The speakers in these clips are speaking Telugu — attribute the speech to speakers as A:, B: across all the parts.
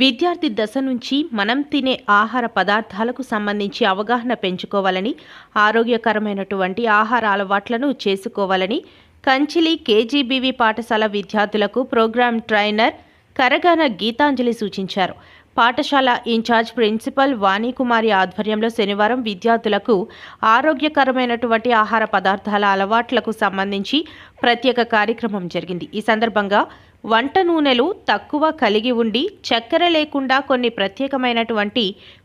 A: విద్యార్థి దశ నుంచి మనం తినే ఆహార పదార్థాలకు సంబంధించి అవగాహన పెంచుకోవాలని ఆరోగ్యకరమైనటువంటి ఆహార అలవాట్లను చేసుకోవాలని కంచిలి కేజీబీవీ పాఠశాల విద్యార్థులకు ప్రోగ్రామ్ ట్రైనర్ కరగాన గీతాంజలి సూచించారు. పాఠశాల ఇన్ఛార్జ్ ప్రిన్సిపల్ వాణికుమారి ఆధ్వర్యంలో శనివారం విద్యార్థులకు ఆరోగ్యకరమైనటువంటి ఆహార పదార్థాల అలవాట్లకు సంబంధించి ప్రత్యేక కార్యక్రమం జరిగింది. ఈ సందర్భంగా వంట నూనెలు తక్కువ కలిగి ఉండి చక్కెర లేకుండా కొన్ని ప్రత్యేకమైనటువంటి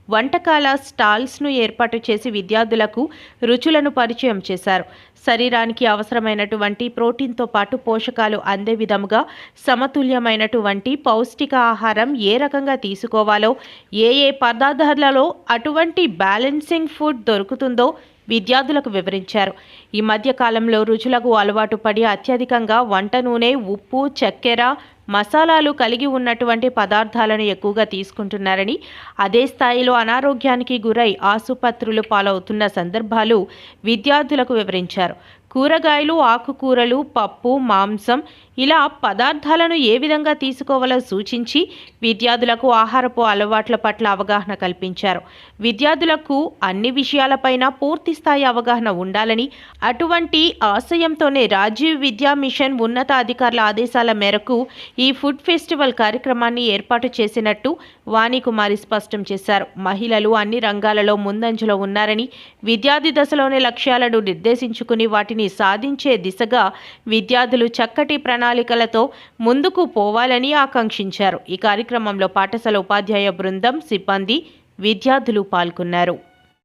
A: వంటకాల స్టాల్స్ను ఏర్పాటు చేసి విద్యార్థులకు రుచులను పరిచయం చేశారు. శరీరానికి అవసరమైనటువంటి ప్రోటీన్తో పాటు పోషకాలు అందే విధముగా సమతుల్యమైనటువంటి పౌష్టిక ఆహారం ఏ రకంగా తీసుకోవాలో ఏ ఏ పదార్థాలలో అటువంటి బ్యాలెన్సింగ్ ఫుడ్ దొరుకుతుందో విద్యార్థులకు వివరించారు. ఈ మధ్య కాలంలో రుచులకు అలవాటు పడి అత్యధికంగా వంట నూనె ఉప్పు చక్కెర మసాలాలు కలిగి ఉన్నటువంటి పదార్థాలను ఎక్కువగా తీసుకుంటున్నారని అదే స్థాయిలో అనారోగ్యానికి గురై ఆసుపత్రులు పాలవుతున్న సందర్భాలు విద్యార్థులకు వివరించారు. కూరగాయలు ఆకుకూరలు పప్పు మాంసం ఇలా పదార్థాలను ఏ విధంగా తీసుకోవాలో సూచించి విద్యార్థులకు ఆహారపు అలవాట్ల పట్ల అవగాహన కల్పించారు. విద్యార్థులకు అన్ని విషయాలపైన పూర్తి స్థాయి అవగాహన ఉండాలని అటువంటి ఆశయంతోనే రాజీవ్ విద్యా మిషన్ ఉన్నతాధికారుల ఆదేశాల మేరకు ఈ ఫుడ్ ఫెస్టివల్ కార్యక్రమాన్ని ఏర్పాటు చేసినట్టు వాణికుమారి స్పష్టం చేశారు. మహిళలు అన్ని రంగాలలో ముందంజలో ఉన్నారని విద్యార్థి దశలోనే లక్ష్యాలను నిర్దేశించుకుని వాటిని సాధించే దిశగా విద్యార్థులు చక్కటి ప్రణాళికలతో ముందుకు పోవాలని ఆకాంక్షించారు. ఈ కార్యక్రమంలో పాఠశాల ఉపాధ్యాయ బృందం సిబ్బంది విద్యార్థులు పాల్గొన్నారు.